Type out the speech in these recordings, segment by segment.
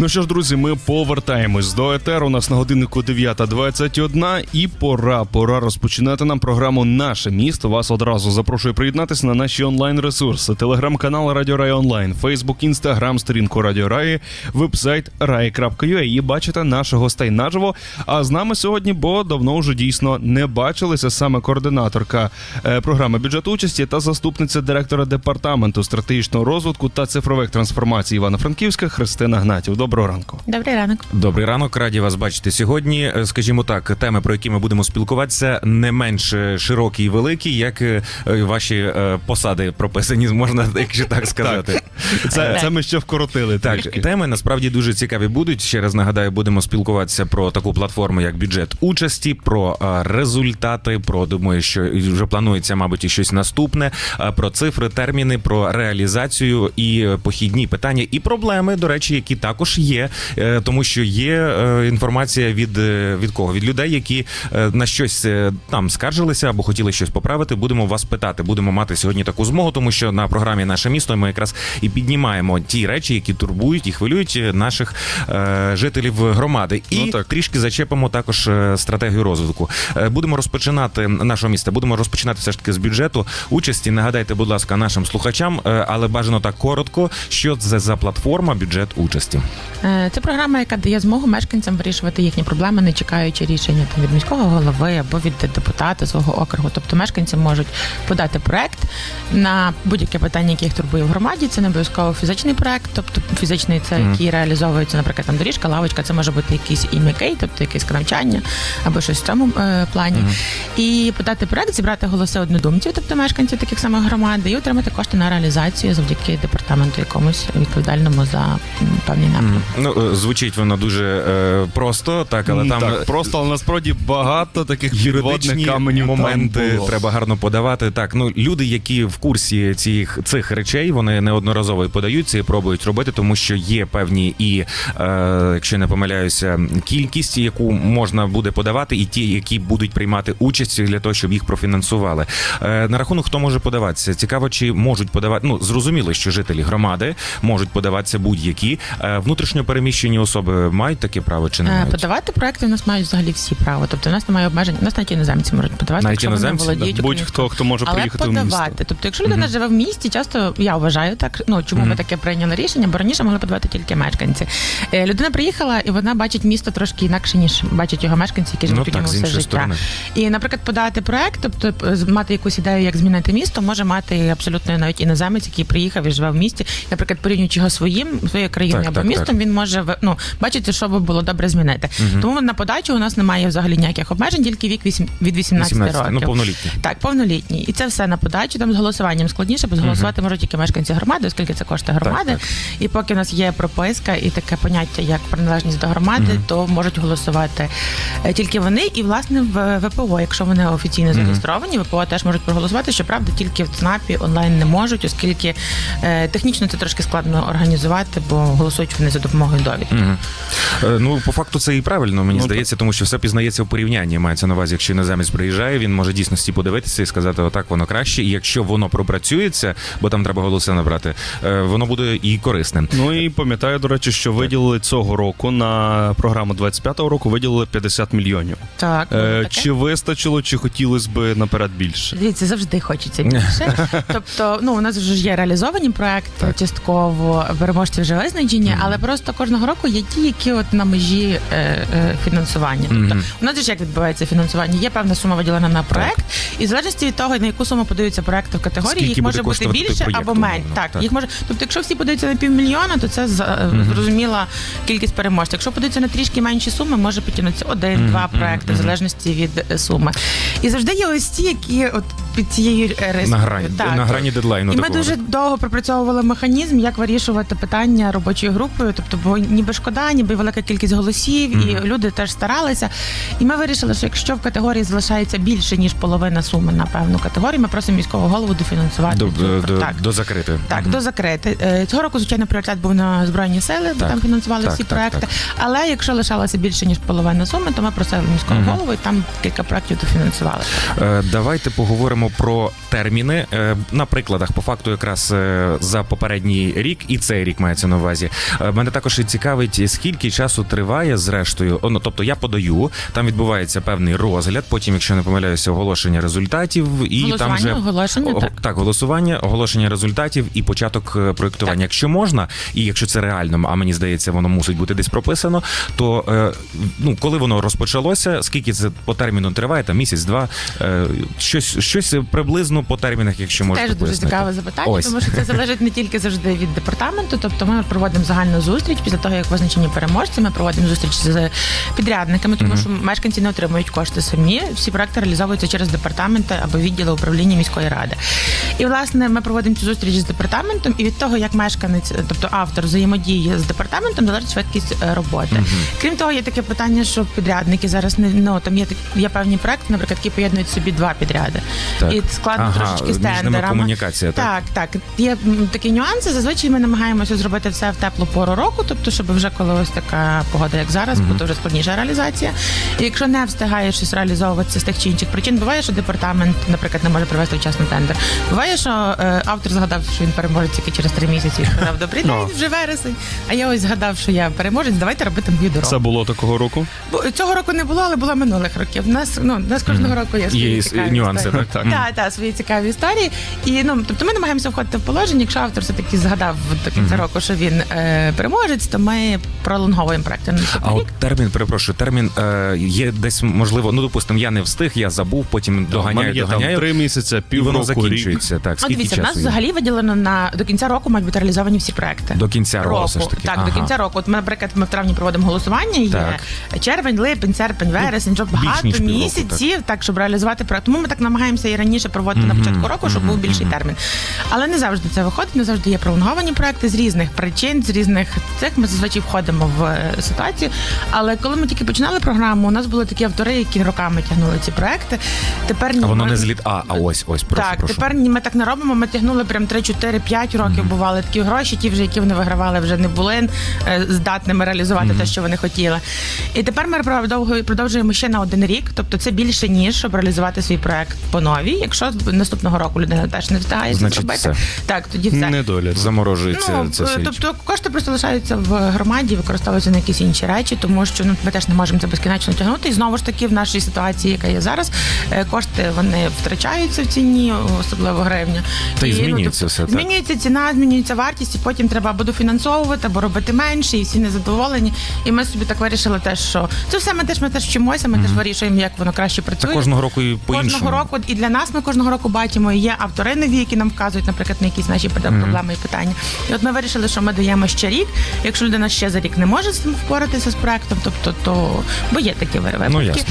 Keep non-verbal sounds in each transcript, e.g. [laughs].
Ну що ж, друзі, ми повертаємось до етеру. У нас на годиннику 9.21 і пора, пора розпочинати нам програму Наше місто. Вас одразу запрошую приєднатися на наші онлайн ресурси: телеграм-канал Радіо Рай Онлайн, Фейсбук, Інстаграм, сторінку Радіо Раї, вебсайт rai.ua і бачите наших гостей наживо. А з нами сьогодні, бо давно вже дійсно не бачилися саме координаторка е, програми бюджет участі та заступниця директора департаменту стратегічного розвитку та цифрових трансформацій Івано-Франківська Христина Гнатів. Доброго ранку. Добрий ранок. Добрий ранок, раді вас бачити сьогодні. е, Скажімо так, теми, про які ми будемо спілкуватися, не менш е, широкі і великі, як е, ваші посади прописані, можна якщо так сказати. Це, це ми ще вкоротили. Так, трішки. теми насправді дуже цікаві будуть. Ще раз нагадаю, будемо спілкуватися про таку платформу, як бюджет участі, про результати. Про думаю, що вже планується, мабуть, і щось наступне. Про цифри, терміни, про реалізацію і похідні питання, і проблеми, до речі, які також є, е, тому що є е, інформація від, е, від кого? Від людей, які на щось там скаржилися або хотіли щось поправити. Будемо вас питати. Будемо мати сьогодні таку змогу, тому що на програмі наше місто ми якраз і піднімаємо ті речі, які турбують і хвилюють наших жителів громади. І Ну, так. трішки зачепимо також стратегію розвитку. Будемо розпочинати нашого міста. Будемо розпочинати все ж таки з бюджету участі. Нагадайте, будь ласка, нашим слухачам, але бажано так коротко, що це за платформа бюджет участі. Е, Це програма, яка дає змогу мешканцям вирішувати їхні проблеми, не чекаючи рішення там від міського голови або від депутата свого округу. Тобто мешканці можуть подати проект на будь-яке питання, яке їх турбує в громаді. Це не обов'язково фізичний проект, тобто фізичний це Мгм. який реалізовується, наприклад, там доріжка, лавочка. Це може бути якийсь і м'який, тобто якесь навчання або щось в цьому е, плані. І подати проект, зібрати голоси однодумців, тобто мешканців таких самих громад, і отримати кошти на реалізацію завдяки департаменту якомусь відповідальному за м, певний напрямок. Ну е, звучить воно дуже е, просто, так, але там так, просто але насправді багато таких підводних юридичні каменів там моменти було. треба гарно подавати. Так, ну люди, які в курсі цих цих речей, вони неодноразово і подаються і пробують робити, тому що є певні і, е, якщо я не помиляюся, кількість, яку можна буде подавати, і ті, які будуть приймати участь для того, щоб їх профінансували. Е, на рахунок хто може подаватися? Цікаво, чи можуть подавати. Ну зрозуміло, що жителі громади можуть подаватися будь-які Е, внутрішньо переміщені особи мають таке право чи не Е, мають? Подавати проекти у нас мають взагалі всі право. Тобто у нас немає обмежень. У нас навіть іноземці можуть подавати, Навіть якщо вони іноземці, да. володіють Будь-хто, хто може Але приїхати в подавати. місто. Тобто, якщо людина живе в місті, часто я вважаю так. Ну чому ми таке прийняли рішення? Бо раніше могли подавати тільки мешканці. Е, Людина приїхала і вона бачить місто трошки інакше, ніж бачать його мешканці, які живуть Ну, у ньому все життя. сторони. І, наприклад, подати проект, тобто з- мати якусь ідею, як змінити місто, може мати абсолютно навіть іноземець, який приїхав і живе в місті. Наприклад, порівнюючи його своїм своєю країною або так, містом, так. він може ну, бачити, що би було добре змінити. Тому на подачу у нас немає взагалі ніяких обмежень, тільки вік вісім- від 18, 18, років. ну повнолітні. Так, повнолітні. І це все на подачу. Там з голосуванням складніше, бо голосувати можуть тільки мешканці громади, оскільки це кошти громади. так. І поки в нас є прописка і таке поняття, як приналежність до громади, то можуть голосувати е, тільки вони. І власне в ВПО, якщо вони офіційно зареєстровані, ВПО теж можуть проголосувати. Щоправда, тільки в ЦНАПі онлайн не можуть, оскільки е, технічно це трошки складно організувати, бо голосують вони за допомогою довідки. Мгм. Е, Ну, по факту, це і правильно, мені Ну, здається, тому що все пізнається в порівнянні. Мається на увазі, якщо іноземець приїжджає, він може дійсності подивитися і сказати, отак воно краще. І якщо воно пропрацюється, бо там треба голоси набрати, е, воно буде і корисним. Ну і пам'ятаю, до речі, що виділили цього року на програму 25-го року виділили 50 мільйонів. Так, Е, чи вистачило, чи хотілося б наперед більше? Дивіться, завжди хочеться [laughs] більше. Тобто, ну у нас вже ж є реалізовані проекти, частково переможці вже визначені, але просто кожного року є ті, які от на межі е, е, фінансування. Тобто Мгм. у нас же ж як відбувається фінансування? Є певна сума виділена на проект, і в залежності від того, на яку суму подаються проекти в категорії, Скільки їх буде може бути коштувати той більше проєкт, або менше. умовно, Так, так. їх може. Тобто, якщо всі подаються на півмільйона, то це за- е, зрозуміла кількість переможців. Якщо подаються на трішки менші суми, може потягнутися один-два проекти в залежності від е, суми. І завжди є ось ті, які от під цією е, рискою. На грані, Так. на грані дедлайну. І ми дуже довго пропрацьовували механізм, як вирішувати питання робочою групою. Тобто, бо ніби шкода, ніби велика кількість голосів, і люди теж старалися. І ми вирішили, що якщо в категорії залишається більше ніж половина суми на певну категорію, ми просимо міського голову дофінансувати до, до, до, так. до закрити. Так, Мгм. до закрити. Е, Цього року, звичайно, пріоритет був на збройні сили, бо Так, там фінансували так, всі так, проекти. так. Але якщо лишалося більше ніж половина суми, то ми просили міського голову і там кілька проектів дофінансували. Е, Давайте поговоримо про терміни е, на прикладах. По факту, якраз е, за попередній рік і цей рік мається на увазі. Е, Мене також і цікавить, скільки часу триває зрештою. Ну, тобто я подаю, там відбувається певний розгляд. Потім, якщо не помиляюся, оголошення результатів і там Голосування, вже оголошення, так. так, голосування, оголошення результатів і початок проєктування. Так. Якщо можна, і якщо це реально, а мені здається, воно мусить бути десь прописано. То ну, коли воно розпочалося, скільки це по терміну триває, там місяць, два, е, щось, щось приблизно по термінах, якщо можна. Теж дуже цікаве запитання, Ось. тому що це залежить не тільки завжди від департаменту. Тобто ми проводимо загальну зустріч після того, як визначені переможці. Ми проводимо зустріч з підрядниками, тому що мешканці не отримують кошти самі. Всі проекти реалізовуються через департаменти або відділи управління міської ради. І власне ми проводимо цю зустріч з департаментом, і від того, як мешканець, тобто автор взаємодіє з департаментом, залежить швидкість е, роботи. Крім того, є таке питання, що підрядники зараз не ну там є так- є певні проекти, наприклад, які поєднують собі два підряди. Так. І складно Ага, трошечки з тендерами. комунікація, так? Так, так. Є такі нюанси. Зазвичай ми намагаємося зробити все в теплу пору року, тобто, щоб вже коли ось така погода, як зараз, буде вже складніша реалізація. І якщо не встигає щось реалізовуватися з тих чи інших причин, буває, що департамент, наприклад, не може провести вчасно тендер. Буває, що е, автор згадав, що він переможець тільки через три місяці. І сказав, [laughs] добрий день, Ну. вже вересень. А я ось згадав, що я переможець. Давайте робити мою дорогу. Це було такого року. Бо цього року не було, але було минулих років. У нас ну у нас кожного року є Є нюанси, так? Так. Так, так, свої цікаві історії. І ну тобто ми намагаємося входити в положення. Якщо автор все таки згадав до кінця року, що він е, переможець, то ми пролонговуємо проект А от термін, перепрошую, термін е, є десь можливо. Ну допустимо, я не встиг, я забув, потім доганяю, є там доганяю. три місяці, і воно півроку, рік. закінчується. Так, Ну, скільки дивіться, в нас часу? є? взагалі виділено на до кінця року мають бути реалізовані всі проекти. До кінця року, все ж таки. Так, Ага. до кінця року. От ми, наприклад, ми в травні проводимо голосування. Є Так. червень, липень, серпень, вересень, щоб більш багато ніж півроку, місяців, так. щоб реалізувати проект. Тому ми так намагаємося і раніше проводити на початку року, щоб був більший термін. Але не завжди це виходить, не завжди є пролонговані проекти з різних причин, з різних цих. Ми зазвичай входимо в е, ситуацію. Але коли ми тільки починали програму, у нас були такі автори, які роками тягнули ці проекти. Тепер ні, А воно ми- не зліт. А, а ось, ось, прошу, так, прошу. тепер ми так не робимо. Ми тягнули прям 3, 4, 5 років. Бували такі гроші, ті вже, які вони вигравали, вже не були е, здатними реалізувати те, що вони хотіли. І тепер ми продовжуємо- продовжуємо ще на один рік. Тобто це більше ніж щоб реалізувати свій проект по новій. Якщо наступного року людина теж не встигає це Значить, зробити, все. так тоді все. Недоля. Заморожується Ну, це е, річ. тобто кошти просто лишаються в громаді, використовуються на якісь інші речі, тому що ну ми теж не можемо це безкінечно тягнути. І знову ж таки, в нашій ситуації, яка є зараз, е, кошти вони втрачаються в ціні, особливо гривня. Та й ну, змінюється тобто, все, так. Змінюється ціна, змінюється вартість, і потім треба або дофінансовувати, або робити менше, і всі незадоволені. І ми собі так вирішили, теж, що це все ми теж ми теж вчимося. Ми теж вирішуємо, як воно краще Це працює. кожного року і по-іншому. Кожного року і для нас ми кожного року бачимо. Є автори нові, які нам вказують, наприклад, на якісь наші проблеми і питання. І от ми вирішили, що ми даємо ще рік. Якщо людина ще за рік не може з цим впоратися з проектом, тобто то бо є такі випадки. Ну, ясно.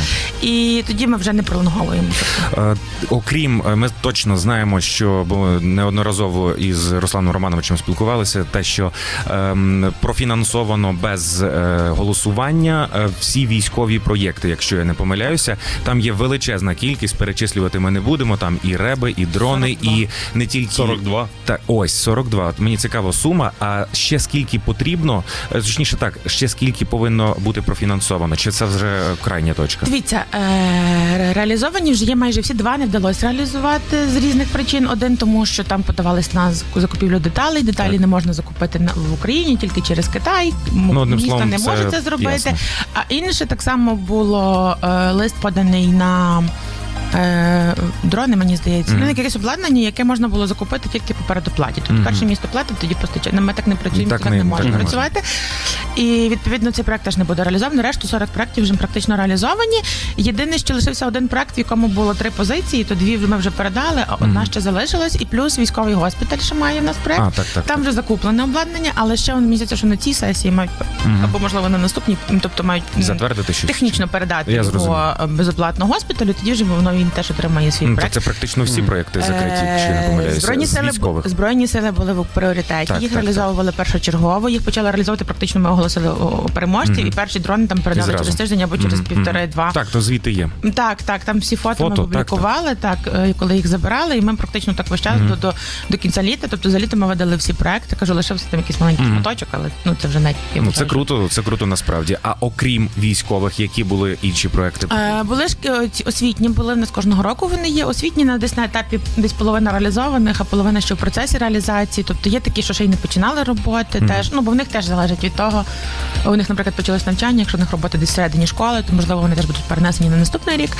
І тоді ми вже не пролонговуємо. Тобто, Е, Окрім, е, ми точно знаємо, що бо неодноразово із Русланом Романовичем спілкувалися, те, що ем, профінансовано без е, голосування е, всі військові проєкти, якщо я не помиляюся, там є величезна кількість, перечислювати ми не будемо. Там і реби, і дрони, 42. і не тільки 42. Так, ось 42. От Мені цікава сума. А ще скільки потрібно, е, точніше так, ще скільки повинно бути профінансовано? Чи це вже крайня точка? Дивіться, е- реалізовані вже є майже всі два не вдалося реалізувати з різних причин. Один тому, що там подавались на закупівлю деталей. Деталі Так. не можна закупити на- в Україні, тільки через Китай. Ну, одним Місто словом, не може це зробити. ясно. А інше так само було е, лист поданий на. Е, дрони, мені здається, Мгм. ну якесь обладнання, яке можна було закупити тільки по передоплаті. Тобто Мгм. перше місто платить, тоді постачає. Ну, Ми так не працюємо, Так так, не- не, можемо працювати. І відповідно цей проект теж не буде реалізований. Решту 40 проектів вже практично реалізовані. Єдине, що лишився один проект, в якому було три позиції, то дві ми вже передали, а одна ще залишилась. І плюс військовий госпіталь, що має в нас проект. А, так, так. Там вже закуплене обладнання, але ще мені здається, що на цій сесії мають або можливо на наступній, тобто мають Затвердити щось? технічно передати Я його е, безоплатно госпіталю. Тоді вже воно він теж отримає свій проект. це практично всі проекти закриті, чи не Е, помиляюся, Збройні сили військових. збройні сили були в пріоритеті. Їх так, реалізовували першочергово. Їх почали реалізовувати практично. Ми оголосили о, переможців, і перші дрони там передали через тиждень або через півтори-два. Так, то звіти є. Так, так, там всі фото, Фото, ми так, публікували, так, е, коли їх забирали, і ми практично так весь час до, до, до кінця літа. Тобто за літо ми видали всі проекти. Кажу, лишився там якийсь маленький шматочок, але ну це вже я Ну, це круто, це круто насправді. А окрім військових, які були інші проекти? Е, Були ж е, ці освітні, були в нас з кожного року вони є. Освітні на десь на етапі десь половина реалізованих, а половина ще в процесі реалізації. Тобто є такі, що ще й не починали роботи. Теж ну бо в них теж залежить від того. У них, наприклад, почалось навчання. Якщо в них робота десь всередині школи, то можливо вони теж будуть перенесені на наступний рік.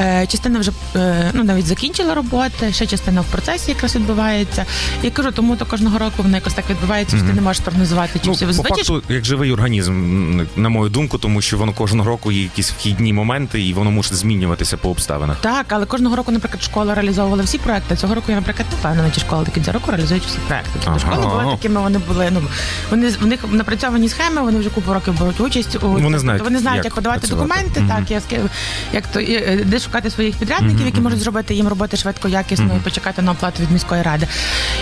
Е, частина вже е, ну навіть закінчила роботи, ще частина в процесі якраз відбувається. І кажу, тому то кожного року воно якось так відбувається, що ти не можеш прогнозувати, чи Ну, всі по факту, як живий організм, на мою думку, тому що воно кожного року є якісь вхідні моменти, і воно може змінюватися по обставинах. Так, але кожного року, наприклад, школа реалізовувала всі проекти. Цього року я, наприклад, не впевнена, чи школи до кінця року реалізують всі проекти. Тобто Ага. школи були такими, вони були. Ну вони в них напрацьовані схеми, вони вже купу років беруть участь. У Вони знають, вони знають, як як, подавати працювати. документи, Мгм. так як, як то і, е, де шукати своїх підрядників, які можуть зробити їм роботи швидко, якісно і почекати на оплату від міської ради.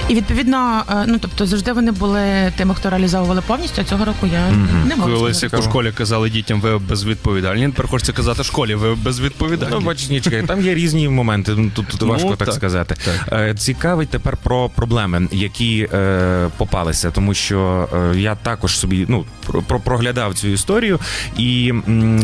І відповідно, е, ну тобто завжди вони були тими, хто реалізовували повністю. А цього року я не можу. Колись як у школі казали дітям, ви безвідповідальні. Тепер хочеться казати школі, ви безвідповідальні. Ну, бачиш, ні, чекай, там є різні моменти. ну, Тут, тут Ну, важко так, так, сказати. так. Е, Цікавить тепер про проблеми, які е, попалися, тому що е, я також собі ну проглядав цю історію, і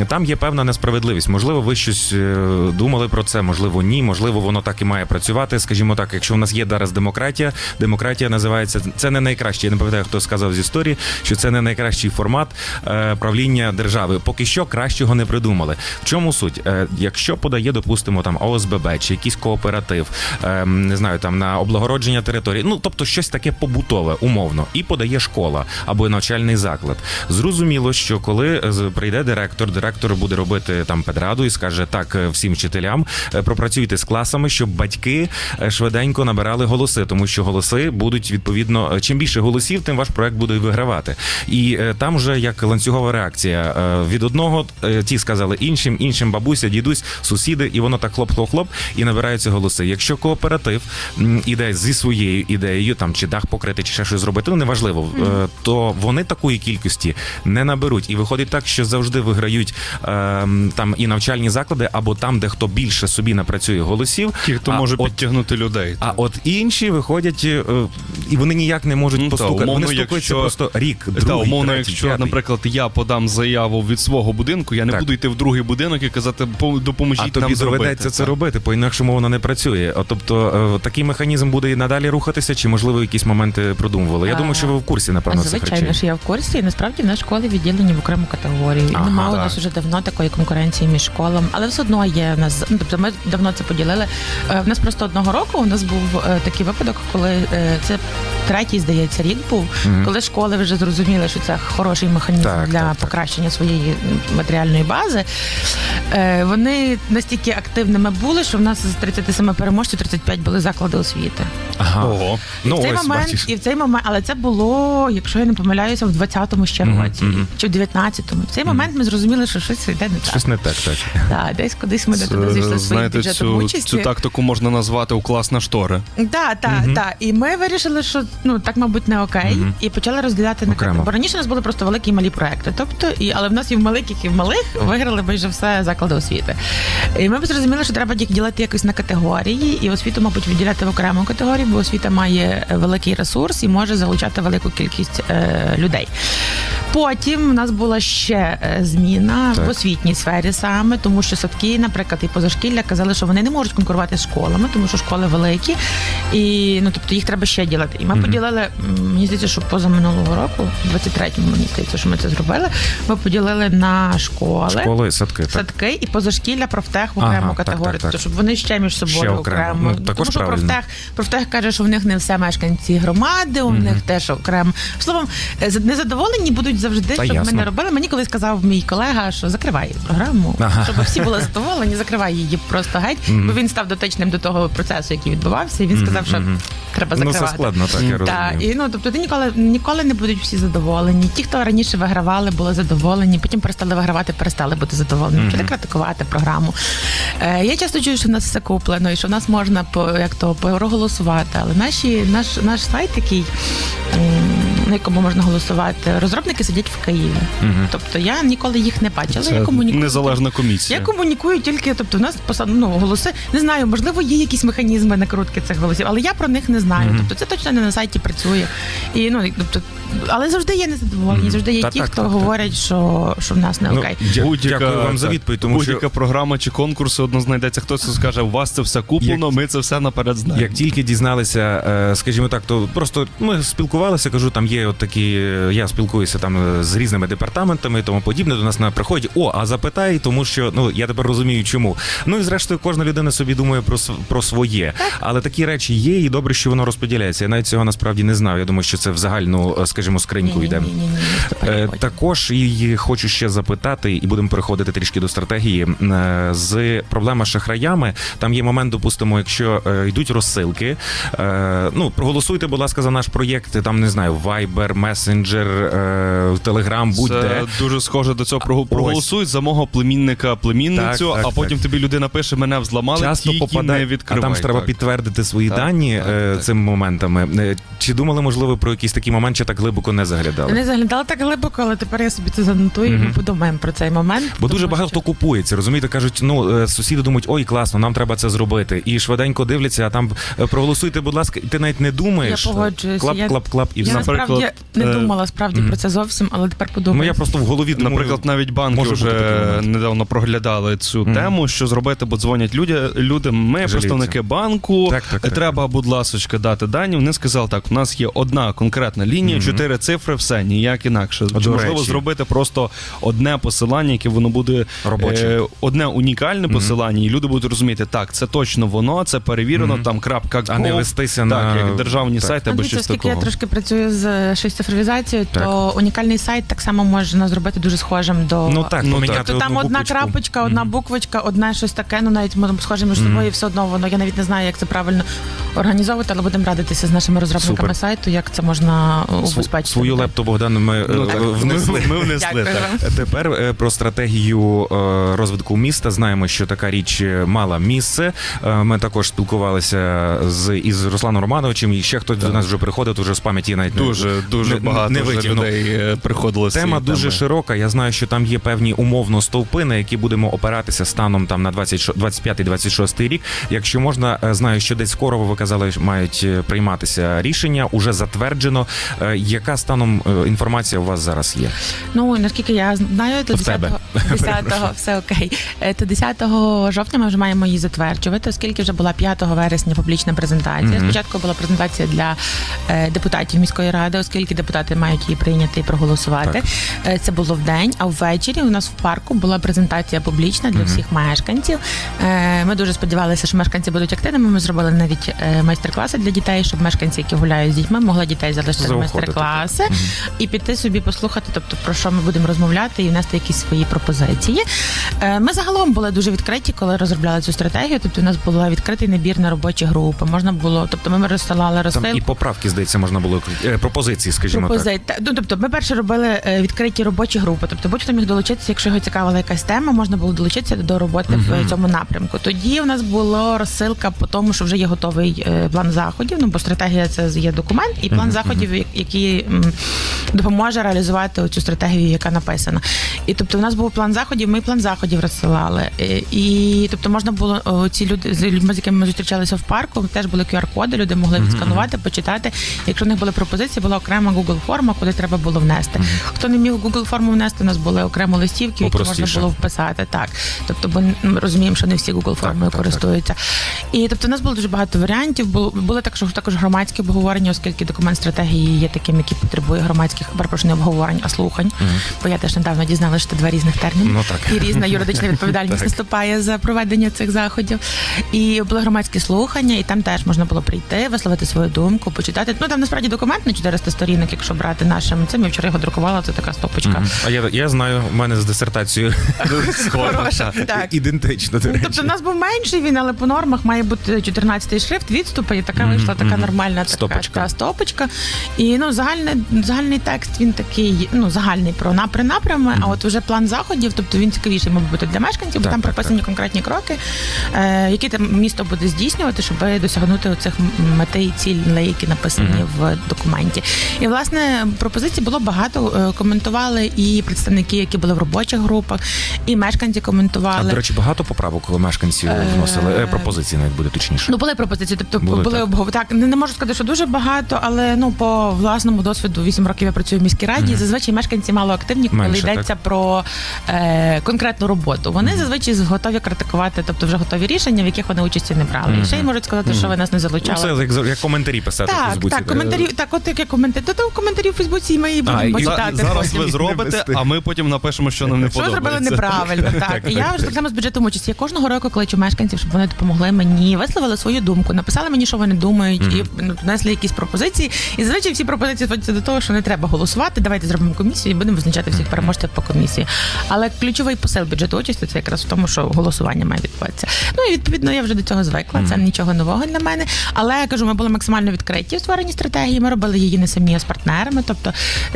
там є певна несправедливість. Можливо, ви щось е, думали про це, можливо, ні. Можливо, воно так і має працювати. Скажімо так, якщо в нас є зараз демократія, демократія називається це не найкраще. Я не пам'ятаю, хто сказав з історії, що це не найкращий формат е, правління держави. Поки що кращого не придумали. В чому суть? Е, якщо подає, допустимо, там ОСББ чи якийсь кооператив, е, не знаю, там на облагородження території, ну тобто щось таке побутове, умовно, і подає школа або навчальний заклад. Зрозуміло, що коли е, прийде директор, директор буде робити там педраду і скаже так е, всім вчителям, е, пропрацюйте з класами, щоб батьки швиденько набирали голоси, тому що голоси будуть відповідно. Чим більше голосів, тим ваш проект буде вигравати. І там вже як ланцюгова реакція від одного ті сказали іншим, іншим бабуся, дідусь, сусіди, і воно так хлоп-хлоп-хлоп і набираються голоси. Якщо кооператив іде зі своєю ідеєю, там чи дах покрити, чи ще щось зробити, ну неважливо, то вони такої кількості не наберуть. І виходить так, що завжди виграють е, там і навчальні заклади, або там, де хто більше собі напрацює голосів. Ті, хто а може от підтягнути людей. а от інші виходять, е, і вони ніяк не можуть Ну, та, постукати. умовно, вони стукаються якщо- просто рік, другий, Та, умовно, третій, якщо, п'ятий. наприклад, я подам заяву від свого будинку, я не Так. буду йти в другий будинок і казати, «По- допоможіть А нам тобі зробити. доведеться це робити, по інакшому воно не працює. От, Тобто е, такий механізм буде і надалі рухатися, чи можливо якісь моменти продумували. Я А, думаю, що ви в курсі, напевно, цих Звичайно речей. ж, я в курсі, і насправді в нас школи відділені в окрему категорію. І Ага, немає у так. нас вже давно такої конкуренції між школами, але все одно є в нас. Ну тобто ми давно це поділили. Е, В нас просто одного року у нас був е, такий випадок, коли е, це третій, здається, рік був, Мгм. коли школи вже зрозуміли, що це хороший механізм Так, для так, так. покращення своєї матеріальної бази. Е, Вони настільки активними були, що в нас з 37 переможців 35 були заклади освіти. Ага. Ого. Ну, в цей ось, момент, бачиш. і в цей момент, але це було, якщо я не помиляюся, в 20-му ще Мгм, році, мгм. чи в 19-му. В цей момент ми зрозуміли, що щось йде не так. Щось не так, так. Так, десь кудись ми до туди зійшли своїм знаєте, бюджетом цю, участі. цю тактику можна назвати у класна штори. Так, так, Мгм. так. І ми вирішили, що ну так, мабуть, не окей, Мгм. і почали розділяти на Окремо. категорії. Бо раніше у нас були просто великі і малі проекти. Тобто, і але в нас і в великих, і в малих виграли майже все заклади освіти. І ми зрозуміли, що треба їх ділити якось на категорії, і освіту, мабуть, виділяти в окрему категорію, бо освіта має е, великий ресурс і може залучати велику кількість е, людей. Потім у нас була ще е, зміна Так. в освітній сфері саме, тому що садки, наприклад, і позашкілля казали, що вони не можуть конкурувати з школами, тому що школи великі, і ну тобто їх треба ще ділити. І ми Поділили. Мені здається, що поза минулого року, в 23-му, мені здається, що ми це зробили. Ми поділили на школи. Школи, садки. Так. Садки і позашкілля профтех в окрему Ага, категорію, так, так. тобто, щоб вони ще між собою Ще окремо. окремо. Ну, також Тому що правильно. профтех, профтех каже, що в них не все мешканці громади, у них теж окремо. Словом, е, незадоволені будуть завжди, Та щоб ясно. ми не робили. Мені колись сказав мій колега, що закривай програму, Ага. щоб всі були задоволені, закривай її просто геть. Мгм. Бо він став дотичним до того процесу, який відбувався. І він сказав, що мгм. закривати. Ну, це складно, так, я Так, розумію. і ну тобто ти ніколи ніколи не будуть всі задоволені. Ті, хто раніше вигравали, були задоволені, потім перестали вигравати, перестали бути задоволені, почали критикувати програму. Е, я часто чую, що в нас все куплено і що в нас можна по як то проголосувати. Але наші наш наш сайт такий. На якому можна голосувати. Розробники сидять в Києві. Мгм. Тобто я ніколи їх не бачила. Це я комунікую. незалежна комісія. Я комунікую тільки, тобто в нас посад, ну, голоси. Не знаю, можливо, є якісь механізми накрутки цих голосів, але я про них не знаю. Мгм. Тобто це точно не на сайті працює. І ну тобто, але завжди є незадоволені. Мгм. Завжди є Та ті, так, хто так, так. говорять, що, що в нас не Ну, окей. дя- Будь-яка- Дякую вам за відповідь, тому будь-яка що програма чи конкурс одно знайдеться хтось, хто скаже, у вас це все куплено, ми це все наперед знаємо. Як тільки дізналися, е, скажімо так, то просто ми спілкувалися. Кажу, там є от такі. е, Я спілкуюся там е, з різними департаментами і тому подібне. До нас на приходять. О, а запитай, тому що ну я тепер розумію, чому. Ну і зрештою, кожна людина собі думає про про своє. Але такі речі є, і добре, що воно розподіляється. Я навіть цього насправді не знав. Я думаю, що це в загальну, е, скажімо, скриньку йде. Також і хочу ще запитати, і будемо переходити трішки до стратегії з проблема з шахраями. Там є момент, допустимо, якщо йдуть розсилки. Ну проголосуйте, будь ласка, за наш проєкт. Там не знаю, Viber, Messenger, е, Telegram, будь-де. Це дуже схоже до цього. Прогу- Проголосуй за мого племінника, племінницю, Так, так, а потім так. тобі людина пише, мене взламали, Часто тільки попадає, не а там ж треба Так. підтвердити свої Так, дані так, е, так. цими моментами. Е, Чи думали, можливо, про якийсь такий момент, чи так глибоко не заглядали? Не заглядала так глибоко, але тепер я собі це занотую. і Ми подумаємо про цей момент. Бо дуже багато що- хто купується, розумієте, кажуть, ну сусіди думають, ой, класно, нам треба це зробити. І швиденько дивляться, а там проголосуйте, будь ласка, і ти навіть не думаєш. Я погоджуюся. Клап, клап, клап, і Я все. Наприклад, насправді не е, думала справді про це зовсім, але тепер подумаю. Ну я просто в голові думаю, Наприклад, навіть банки може бути такий вже момент. недавно проглядали цю Мгм. тему, що зробити, бо дзвонять люди. Люди, ми Жаліються. представники банку. Так, так, так. Треба, будь ласочка, дати дані. Вони сказали, так, у нас є одна конкретна лінія, Мгм. чотири цифри, все ніяк інакше. До Чи можливо речі. зробити просто одне посилання, яке воно буде Робоче. е, одне унікальне посилання, і люди будуть розуміти, так, це точно воно, це перевірено, Мгм. там крапка а не gov, вестися так, на як державні Так. сайти або щось оскільки я такого. трошки працюю з щось цифровізацією, Так. то унікальний сайт так само можна зробити дуже схожим до Ну так, Ну, поміняти так. Тобто там одну одна буквочку. крапочка, одна буквочка, одне щось таке. Ну навіть ми схожі між собою, і все одно воно. Я навіть не знаю, як це правильно організовувати, але будемо радитися з нашими розробниками Супер. сайту, як це можна е, Св- убезпечити. Свою лепту Богдан ми е, Ну, внесли. Ми, внесли. Дякую так. вам. Тепер е, про стратегію е, розвитку міста. Знаємо, що така річ е, мала місце. Е, Ми також спілкувалися з із Русланом Романовичем, і ще хтось до нас вже приходив, то вже з пам'яті навіть не- Дуже дуже не- багато не вже людей е, приходило Тема дуже теми. широка. Я знаю, що там є певні умовно стовпи, на які будемо опиратися станом там на 25-26 рік. Якщо можна, е, знаю, що десь скоро ви казали, мають е, прийматися рішення, уже затверджено. Яка станом інформація у вас зараз є? Ну наскільки я знаю, то 10-го, 10-го [laughs] все окей. То 10 жовтня ми вже маємо її затверджувати, оскільки вже була 5 вересня публічна презентація. Спочатку була презентація для депутатів міської ради, оскільки депутати мають її прийняти і проголосувати. Е, Це було в день, а ввечері у нас в парку була презентація публічна для Мгм. всіх мешканців. Е, Ми дуже сподівалися, що мешканці будуть активними. Ми зробили навіть е, майстер-класи для дітей, щоб мешканці, які гуляють з дітьми, могли дітей залишити майстер-класи Мгм. і піти собі послухати, тобто про що ми будемо розмовляти і внести якісь свої пропозиції. Ми загалом були дуже відкриті, коли розробляли цю стратегію. Тобто, у нас була відкритий набір на робочі групи. Можна було, тобто, ми розсилали Там і поправки, здається, можна було е, пропозиції, скажімо так. Пропози- Та- Ну, тобто, ми перше робили е, відкриті робочі групи. Тобто, будь-хто міг долучитися, якщо його цікавила якась тема, можна було долучитися до роботи в Мгм. е, цьому напрямку. Тоді у нас була розсилка по тому, що вже є готовий е, план заходів. Ну, бо стратегія це є документ, і план Мгм, заходів, як- який допоможе реалізувати цю стратегію, яка написана. І тобто, у нас був план заходів, ми план заходів розсилали. Е, І тобто можна було ці люди з людьми, з якими ми зустрічалися в парку, теж були QR-коди, люди могли відсканувати, почитати. Якщо в них були пропозиції, була окрема Google форма, куди треба було внести. Хто не міг Google форму внести, у нас були окремо листівки, які можна було вписати. Так, тобто, бо ми розуміємо, що не всі Google формою так, користуються. І тобто, у нас було дуже багато варіантів. Було були також також громадські обговорення, оскільки документ стратегії є таким, який потребує громадських перепрошую, не обговорень, а слухань. Мгм. Бо я теж недавно дізналася, що це два різних терміни. Ну так. І різна юридична [laughs] відповідальність наступає за проведення цих заходів. І були громадські слухання, і там теж можна було прийти, висловити свою думку, почитати. Ну там насправді документ на 400 сторінок, якщо брати нашим цим. Я вчора його друкувала. Це така стопочка. Мгм. А я, я знаю, у мене з дисертацією [laughs] [laughs] Хороша, так. ідентично. до речі. Тобто в нас був менший він, але по нормах має бути 14-й шрифт, відступи, і така Мгм, вийшла така мгм. нормальна така Стопочка. та, стопочка. І ну загальний, загальний текст він такий, ну загальний про напри напрями. А от вже план заходів, тобто він цікавіший, мабуть, бути для мешканців, бо Так, там так, прописані конкретні кроки, е, які там місто буде здійснювати, щоб досягнути оцих м- мети і цілей, які написані в документі. І власне пропозицій було багато. Е, Коментували і представники, які були в робочих групах, і мешканці А, коментували. до речі, багато поправок коли мешканці Е, вносили е, пропозиції, навіть буде точніше. Ну, були пропозиції, тобто Були, були, так. обговор- так. Не, можу сказати, що дуже багато, але ну по власному досвіду 8 років я працюю в міській раді. і Зазвичай мешканці мало активні, коли Менше, йдеться про е, конкретну роботу. Вони зазвичай готові критикувати, тобто вже готові рішення, в яких вони участі не брали. І ще й можуть сказати, що ви нас не Ну, залучали. це як, як коментарі писати в Так, Фейсбуці. так, коментарі, так, от яке коментарі. То, то коментарі в Фейсбуці ми і будемо і За- читати. зараз потім. ви зробите, а ми потім напишемо, що нам не Що подобається. зробили неправильно? [laughs] Так, і я вже так само з бюджетом участі. Я кожного року кличу мешканців, щоб вони допомогли мені, висловили свою думку, написали мені, що вони думають, і ну, внесли якісь пропозиції. І зазвичай всі пропозиції зводяться до того, що не треба голосувати. Давайте зробимо комісію і будемо визначати всіх переможців по комісії. Але ключовий посил бюджету участі це якраз в тому, що голосування має відбуватися. Ну і відповідно я вже до цього звикла. Це нічого нового для мене. Але я кажу, ми були максимально відкриті в створенні стратегії. Ми робили її не самі, а з партнерами. Тобто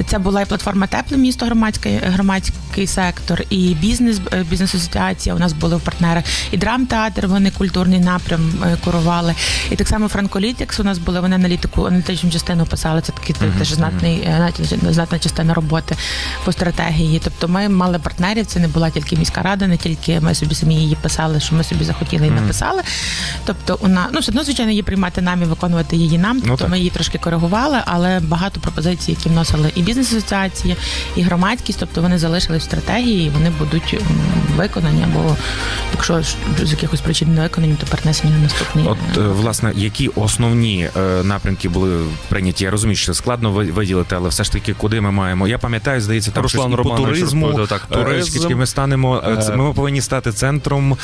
це була і платформа Тепле місто, громадський громадський сектор, і бізнес е, бізнес асоціація. У нас були в партнерах і драмтеатр. Вони культурний напрям е, курували. І так само Франколітікс у нас були. Вони аналітику, аналітичну частину писали. Це такий те- теж знатний е, знатна- частина роботи по стратегії. Тобто ми мали партнерів. Це не була тільки міська рада, не тільки ми собі самі її писали, що ми собі захотіли і написали. Тобто, вона ну все одно, звичайно, її приймати нам і виконувати її нам. Тобто так. ми її трошки коригували, але багато пропозицій, які вносили і бізнес асоціації, і громадськість, тобто вони залишились в стратегії, і вони будуть виконані, або якщо ж з якихось причин не виконані, то перенесені на наступні. От е, власне, які основні е, напрямки були прийняті? Я розумію, що складно виділити, але все ж таки, куди ми маємо? Я пам'ятаю, здається, там Руслан щось і по туризму. розповідав, так, Е, туризм. Ми станемо. це- Ми повинні стати центром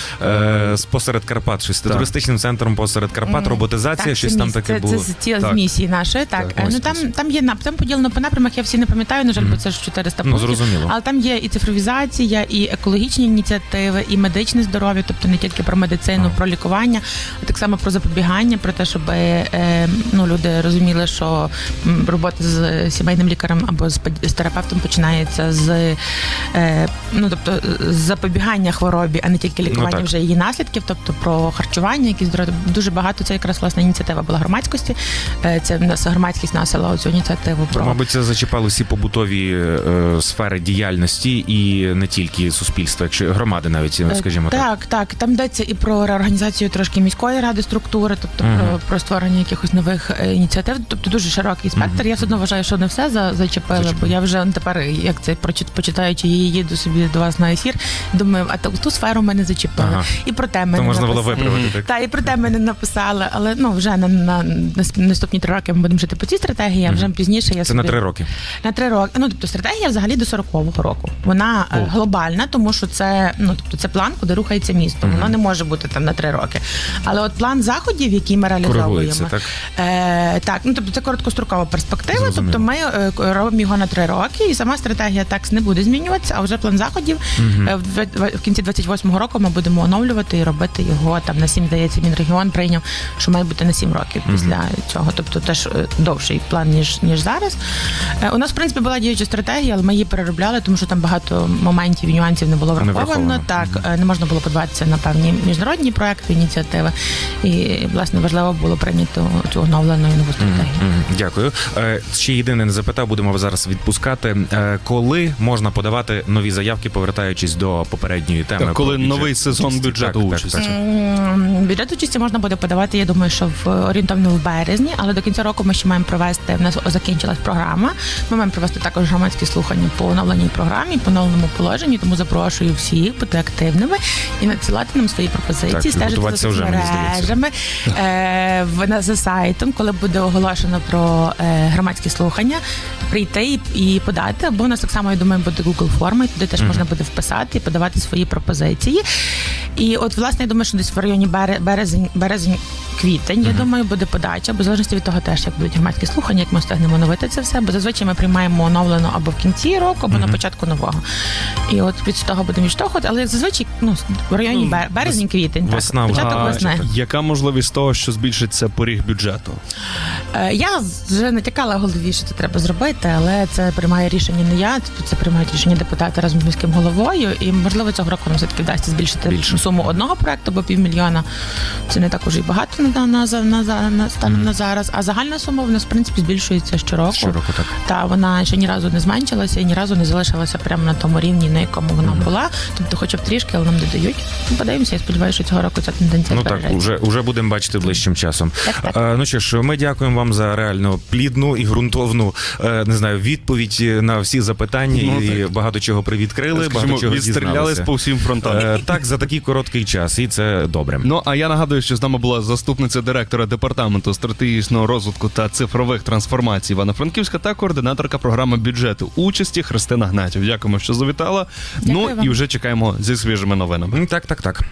з посеред Карпат, щось Так. туристичним центром посеред Карпат, роботизація, Так, щось це там таке це, було. Це, це ті Так. з місії нашої, так. Так, ось, ну там. Там є нап- там поділено по напрямах, я всі не пам'ятаю, на жаль, бо це ж 400 Ну, пунктів. зрозуміло. Але там є і цифровізація, і екологічні ініціативи, і медичне здоров'я, тобто не тільки про медицину, про лікування, а так само про запобігання, про те, щоб е, ну, люди розуміли, що робота з сімейним лікарем або з, з терапевтом починається з е, ну, тобто, з запобігання хворобі, а не тільки лікування так. вже її наслідків, тобто про харчування, які здоров'я. Дуже багато це якраз власна ініціатива була громадськості. Е, Це в нас громадськість насила цю ініціативу про мабуть, це зачіпало всі побутові е, сфери діяльності і не тільки суспільства, якщо громади навіть, Е, скажімо так. так, так. Там йдеться і про реорганізацію трошки міської ради структури, тобто про, про створення якихось нових е, ініціатив. Тобто дуже широкий спектр. Я все одно вважаю, що не все за, зачепили, Зачепили. бо я вже тепер, як це почитаючи її, їду собі до вас на ефір. Думаю, а ту, ту сферу ми не зачепили. Ага. І про теми То не можна було виправити так. Та і про теми не написали, але ну вже на, на, на наступні три роки ми будемо жити по цій стратегії. А вже пізніше я Це на три роки. на три роки. Ну тобто стратегія взагалі до 40-го року. Вона е, глобальна, тому що це ну тобто це план, куди рухається місто. Воно не може бути там на три роки. Але от план заходів, який ми реалізовуємо, так? Е, так, ну тобто це короткострокова перспектива. Зрозуміло. Тобто ми е, робимо його на три роки, і сама стратегія такс не буде змінюватися. А вже план заходів е, в, в кінці 28-го року ми будемо оновлювати і робити його там на сім, здається, Мінрегіон прийняв, що має бути на сім років після цього. Тобто теж е, довший план ніж ніж зараз. Е, У нас в принципі була діюча стратегія, але ми її переробляли, тому що там багато моментів і нюансів не було Не враховано. враховано. Так е, не можна було подаватися на певні міжнародні проекти, ініціативи. І власне важливо було прийняти цю оновлену і нову стратегію. Мгм, Дякую. Е, Ще єдине не запитав, будемо зараз відпускати. Коли можна подавати нові заявки, повертаючись до попередньої теми? Так, коли бюджет новий сезон участі? бюджету Так, так, участі. так. Бюджет участі можна буде подавати, я думаю, що в орієнтовно в березні, але до кінця року ми ще маємо провести. В нас закінчилась програма. Ми маємо провести також громадські слухання по оновленій програмі, по оновленому положенні. Тому запрошую всіх бути активними і надсилати нам свої пропозиції, стежити за соцмережами е, в за сайтом, коли буде оголошено про е, громадські слухання, прийти і, подати. Або у нас так само я думаю, буде Google форма, і туди теж можна буде вписати і подавати свої пропозиції. І от власне я думаю, що десь в районі бере- березень, березень. Квітень, я думаю, буде подача, бо в залежності від того теж, як будуть громадські слухання, як ми встигнемо оновити це все. Бо зазвичай ми приймаємо оновлено або в кінці року, або на початку нового. І от від того будемо відштовхувати, але як зазвичай ну, в районі Ну, березень, квітень, весна так, початок весни. яка можливість того, що збільшиться поріг бюджету? Е, Я вже натякала голові, що це треба зробити, але це приймає рішення не я, це- це приймають рішення депутати разом з міським головою. І можливо цього року нам все таки вдасться збільшити Більше. суму одного проекту, бо півмільйона це не так уже і багато на, на, на, на, на, на, станом на зараз. А загальна сума в нас в принципі збільшується щороку. Щороку так. Та вона ще ні разу не зменшилася і ні разу не залишилася прямо на тому рівні, на якому вона була. Тобто, хоча б трішки, але нам додають. Ну, Подивимося, я сподіваюся, що цього року ця тенденція Ну так, уже, уже будемо бачити ближчим часом. Так, так. Е, ну що ж, ми дякуємо вам за реально плідну і ґрунтовну е, не знаю, відповідь на всі запитання Ну, і багато чого привідкрили, Скажімо, багато чого відстрілялись по всім фронтам. Е, так, за такий короткий час, і це добре. Ну а я нагадую, що з нами була заступниця директора департаменту стратегічного розвитку та цифрових трансформацій Івано-Франківська та координаторка програми бюджету участі Христина Гнатів. Дякуємо, що завітала. Дякую ну вам. і вже чекаємо зі свіжими новинами. Так, так, так.